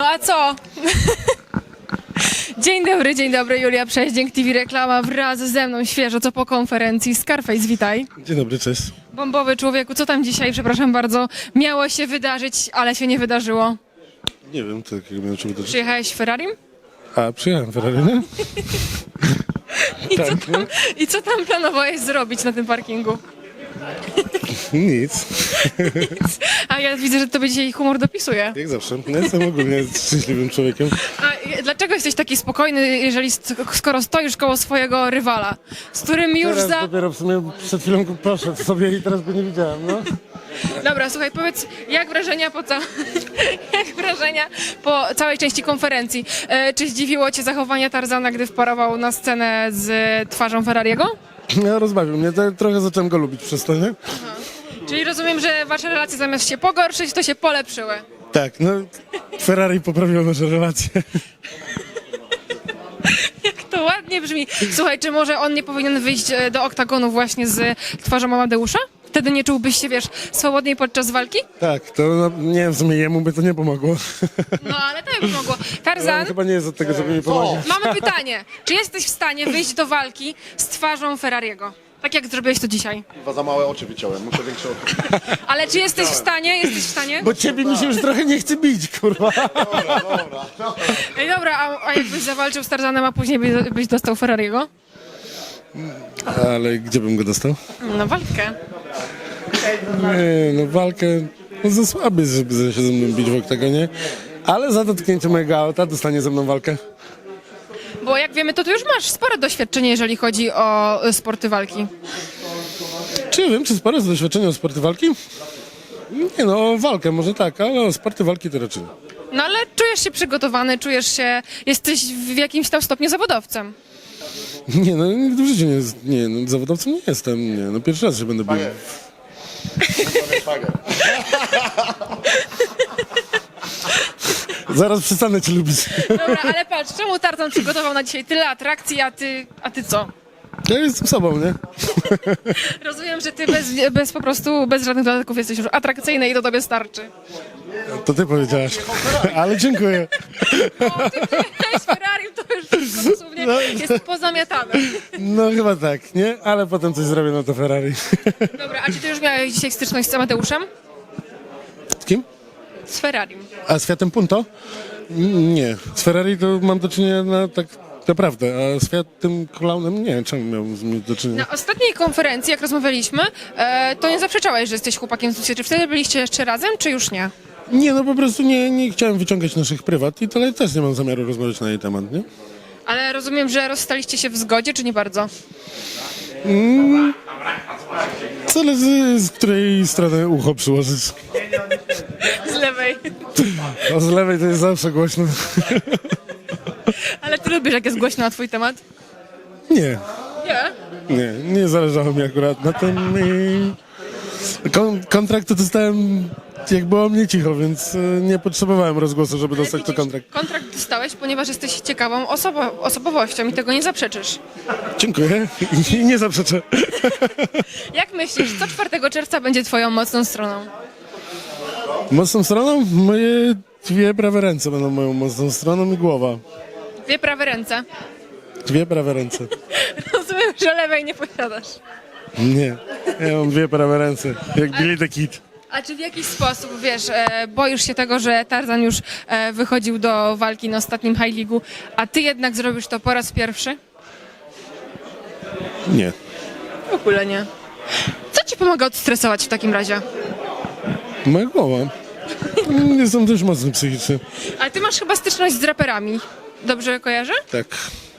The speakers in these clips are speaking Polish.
No a co? Dzień dobry, dzień dobry, Julia Przeździęk, TV Reklama wraz ze mną świeżo, co po konferencji. Scarface, witaj. Dzień dobry, cześć. Bombowy człowieku, co tam dzisiaj, przepraszam bardzo, miało się wydarzyć, ale się nie wydarzyło. Nie wiem, to jak miałem się wydarzyć. Przyjechałeś Ferrari? A, przyjechałem Ferrari, nie? I, Tak, co tam, I co tam planowałeś zrobić na tym parkingu? Nic. A ja widzę, że tobie dzisiaj humor dopisuje. Jak zawsze. Ja jestem ogólnie szczęśliwym człowiekiem. A dlaczego jesteś taki spokojny, jeżeli skoro stoisz koło swojego rywala, z którym już Teraz za... dopiero w sumie przed chwilą poszedł sobie i teraz go nie widziałem, no. Dobra, słuchaj, powiedz, jak wrażenia po, ca... jak wrażenia po całej części konferencji? E, czy zdziwiło cię zachowanie Tarzana, gdy wparował na scenę z twarzą Ferrariego? Ja rozbawił mnie, to trochę zacząłem go lubić przez to, nie? Czyli rozumiem, że wasze relacje zamiast się pogorszyć, to się polepszyły. Tak, no Ferrari poprawiło nasze relacje. Jak to ładnie brzmi. Słuchaj, czy może on nie powinien wyjść e, do oktagonu właśnie z twarzą Amadeusza? Wtedy nie czułbyś się, wiesz, swobodniej podczas walki? Tak, to no, nie wiem, w sumie jemu by to nie pomogło. No, ale to by mogło. On Tarzan, chyba nie jest od tego, żeby mi pomagać. mamy pytanie. Czy jesteś w stanie wyjść do walki z twarzą Ferrariego? Tak jak zrobiłeś to dzisiaj. Chyba za małe oczy wyciąłem, muszę większe oczy. Ale czy jesteś w stanie? Jesteś w stanie? Bo ciebie mi się już trochę nie chce bić, kurwa. Ej, dobra, a, a jakbyś zawalczył z Tarzanem, a później by, byś dostał Ferrariego? Ale gdzie bym go dostał? No, walkę. Nie, no walkę no za słaby, żeby się ze mną bić w oktagonie. Ale za dotknięcie mojego auta dostanie ze mną walkę. Bo jak wiemy, to ty już masz spore doświadczenie, jeżeli chodzi o y, sporty walki. Czy wiem, czy spore doświadczenie o sporty walki? Nie no, o walkę może tak, ale o sporty walki to raczej. nie. No ale czujesz się przygotowany, czujesz się, jesteś w jakimś tam stopniu zawodowcem. Nie no, nigdy w życiu nie, jest- nie no, zawodowcem nie jestem, nie no, pierwszy raz się będę bił. Zaraz przestanę cię lubić. Dobra, ale patrz, czemu Tarzan przygotował na dzisiaj tyle atrakcji, a ty, a ty co? Ja jestem sobą, nie? Rozumiem, że ty bez, bez po prostu, bez żadnych dodatków jesteś już atrakcyjny i to tobie starczy. To ty powiedziałaś. Ale dziękuję. O, ty wszystko dosłownie jest pozamiatane. No chyba tak, nie? Ale potem coś zrobię na to Ferrari. Dobra, a czy ty już miałeś dzisiaj styczność z Amateuszem? Z kim? Z Ferrari. A z Fiatem Punto? Nie. Z Ferrari to mam do czynienia na tak naprawdę, a z Fiatem Clownem nie. Czemu miałbym z nim do czynienia? Na ostatniej konferencji, jak rozmawialiśmy, e, to nie zaprzeczałeś, że jesteś chłopakiem z Lucy. Czy wtedy byliście jeszcze razem, czy już nie? Nie, no po prostu nie, nie chciałem wyciągać naszych prywat i tyle też nie mam zamiaru rozmawiać na jej temat, nie? Ale rozumiem, że rozstaliście się w zgodzie, czy nie bardzo? Zależy z której strony ucho przyłożyć. Z lewej. A z lewej to jest zawsze głośno. Ale ty lubisz, jak jest głośno na twój temat? Nie, Nie. nie, nie zależało mi akurat na tym i kon- kontrakt to dostałem jak było mnie cicho, więc e, nie potrzebowałem rozgłosu, żeby dostać to kontrakt. Kontrakt dostałeś, ponieważ jesteś ciekawą osobo- osobowością i tego nie zaprzeczysz. Dziękuję i nie zaprzeczę. Jak myślisz, co 4 czerwca będzie twoją mocną stroną? Mocną stroną? Moje dwie prawe ręce będą moją mocną stroną i głowa. Dwie prawe ręce. Dwie prawe ręce. Rozumiem, że lewej nie posiadasz. Nie, ja mam dwie prawe ręce, jak Billy the Kid. A czy w jakiś sposób, wiesz, e, boisz się tego, że Tarzan już e, wychodził do walki na ostatnim High League'u, a ty jednak zrobisz to po raz pierwszy? Nie. W ogóle nie. Co ci pomaga odstresować w takim razie? Moja głowa. Jestem dość mocny psychicznie. Ale ty masz chyba styczność z raperami. Dobrze kojarzę? Tak,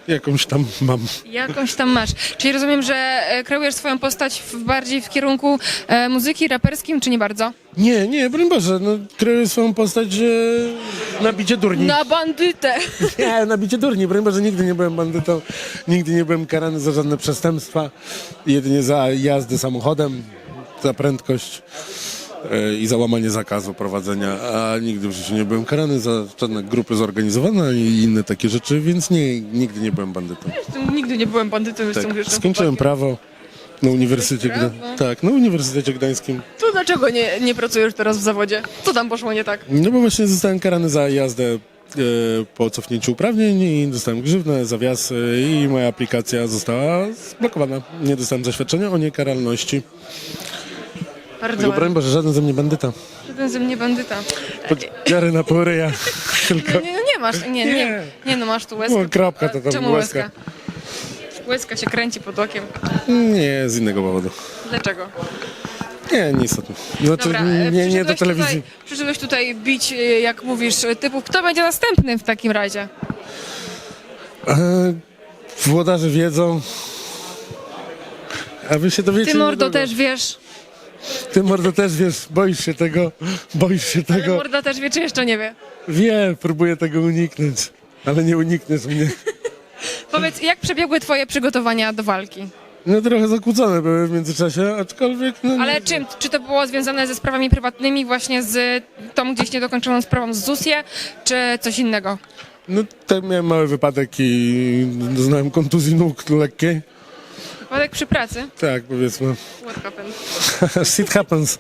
jakąś tam mam. Jakąś tam masz. Czyli rozumiem, że e, kreujesz swoją postać w, bardziej w kierunku e, muzyki raperskim, czy nie bardzo? Nie, nie, broń Boże, no, kreuję swoją postać, że nabicie durni. Na bandytę! Nie, nabicie durni, broń Boże, nigdy nie byłem bandytą, nigdy nie byłem karany za żadne przestępstwa, jedynie za jazdę samochodem, za prędkość i za łamanie zakazu prowadzenia, a nigdy w życiu nie byłem karany za żadne grupy zorganizowane i inne takie rzeczy, więc nie, nigdy nie byłem bandytą. Nigdy nie byłem bandytą, jestem Tak. grzecznym Skończyłem chłopakiem. prawo na Uniwersytecie Gda... Tak, na Uniwersytecie Gdańskim. To dlaczego nie, nie pracujesz teraz w zawodzie? Co tam poszło nie tak? No bo właśnie zostałem karany za jazdę po cofnięciu uprawnień i dostałem grzywnę, zawiasy i moja aplikacja została zblokowana. Nie dostałem zaświadczenia o niekaralności. Bardzo Tylko broń Boże, żaden ze mnie bandyta. Żaden ze mnie bandyta. Dziary na pół ryja. Tylko Nie, no nie masz, nie, nie, Nie. no masz tu łezkę. No, kropka to tam Czemu łezka. łezka? Łezka się kręci pod okiem. nie, z innego powodu. Dlaczego? Nie, nieistotne. Znaczy, Dobra, e, nie, nie do przyszedłeś telewizji. Tutaj, przyszedłeś tutaj bić, e, jak mówisz, e, typu, kto będzie następnym w takim razie? E, włodarze wiedzą. A wy się dowiecie Ty, mordo, niedługo. też wiesz. Ty mordo też wiesz, boisz się tego, boisz się Ale tego. morda też wie, czy jeszcze nie wie. Wie, próbuję tego uniknąć, ale nie unikniesz mnie. Powiedz, jak przebiegły twoje przygotowania do walki? No trochę zakłócone były w międzyczasie, aczkolwiek no, Ale czym? Czy to było związane ze sprawami prywatnymi, właśnie z tą gdzieś niedokończoną sprawą z ZUSie, czy coś innego? no tak miałem mały wypadek i doznałem kontuzji nóg lekkiej. Wypadek przy pracy? Tak, powiedzmy. What happened? Shit happens.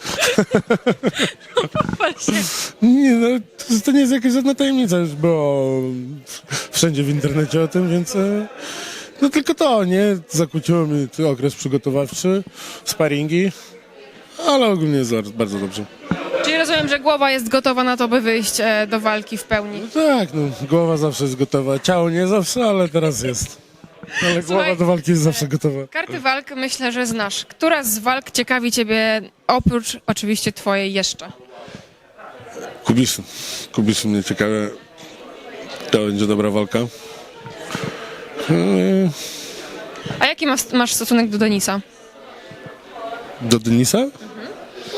Właśnie. Nie, no, to, to nie jest jakaś żadna tajemnica, już było wszędzie w internecie o tym, więc e, no tylko to, nie? Zakłóciło mi ten okres przygotowawczy, sparingi, ale ogólnie jest bardzo- bardzo dobrze. Czyli rozumiem, że głowa jest gotowa na to, by wyjść e, do walki w pełni. Tak, no, głowa zawsze jest gotowa, ciało nie zawsze, ale teraz jest. Ale głowa Słuchaj, do walki jest zawsze gotowa. Karty walk myślę, że znasz. Która z walk ciekawi ciebie, oprócz oczywiście twojej jeszcze? Kubiszy, Kubiszy mnie ciekawe, to będzie dobra walka. Eee, A jaki masz, masz stosunek do Denisa? Do Denisa?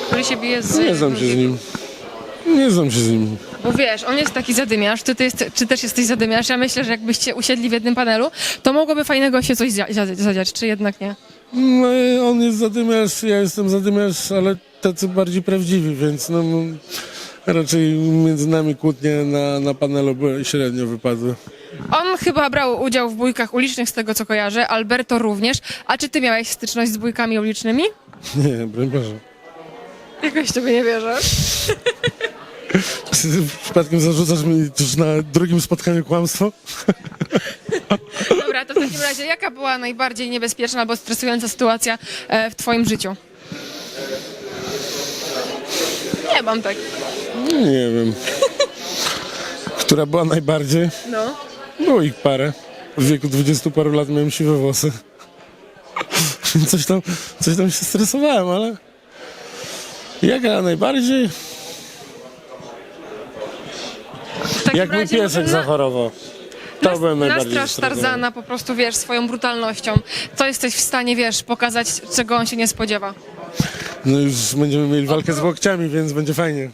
Który się bije z... Nie znam się z nim. Nie znam się z nim. Bo wiesz, on jest taki zadymiarz, ty, ty, jest, czy też jesteś zadymiarz. Ja myślę, że jakbyście usiedli w jednym panelu, to mogłoby fajnego się coś zia- zia- zadziać, czy jednak nie? No i on jest zadymiarz, ja jestem zadymiarz, ale tacy bardziej prawdziwi, więc no, no, raczej między nami kłótnie na, na panelu były średnio wypadły. On chyba brał udział w bójkach ulicznych, z tego co kojarzę, Alberto również. A czy ty miałeś styczność z bójkami ulicznymi? Nie, broń Boże. Jakoś tobie nie wierzę. Przypadkiem zarzucasz mi już na drugim spotkaniu kłamstwo? Dobra, to w takim razie jaka była najbardziej niebezpieczna albo stresująca sytuacja e, w twoim życiu? Nie mam tak. Nie wiem. Która była najbardziej? No. Było ich parę. W wieku 20 paru lat miałem siwe włosy. Coś tam, coś tam się stresowałem, ale... Jaka najbardziej? W takim Jak mój razie piesek może zachorował. To nas- byłem najbardziej Nastraż zestresowany. Tarzana po prostu, wiesz, swoją brutalnością. Co jesteś w stanie, wiesz, pokazać, czego on się nie spodziewa. No już będziemy mieli walkę z łokciami, więc będzie fajnie.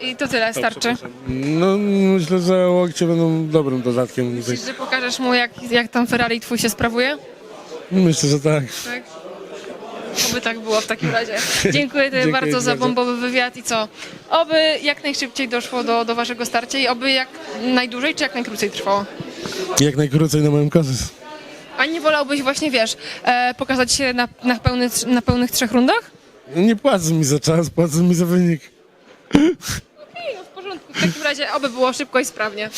I to tyle, starczy. No myślę, że łokcie będą dobrym dodatkiem. Myślisz, że pokażesz mu, jak, jak tam Ferrari twój się sprawuje? Myślę, że tak. Tak. Oby tak było w takim razie. Dziękuję Tobie bardzo za bardzo. bombowy wywiad i co? Oby jak najszybciej doszło do, do Waszego starcia i oby jak najdłużej czy jak najkrócej trwało. Jak najkrócej na moją korzyść. A nie wolałbyś właśnie, wiesz, e, pokazać się na, na, pełny, na pełnych trzech rundach? Nie płacą mi za czas, płacą mi za wynik. No w porządku. W takim razie oby było szybko i sprawnie.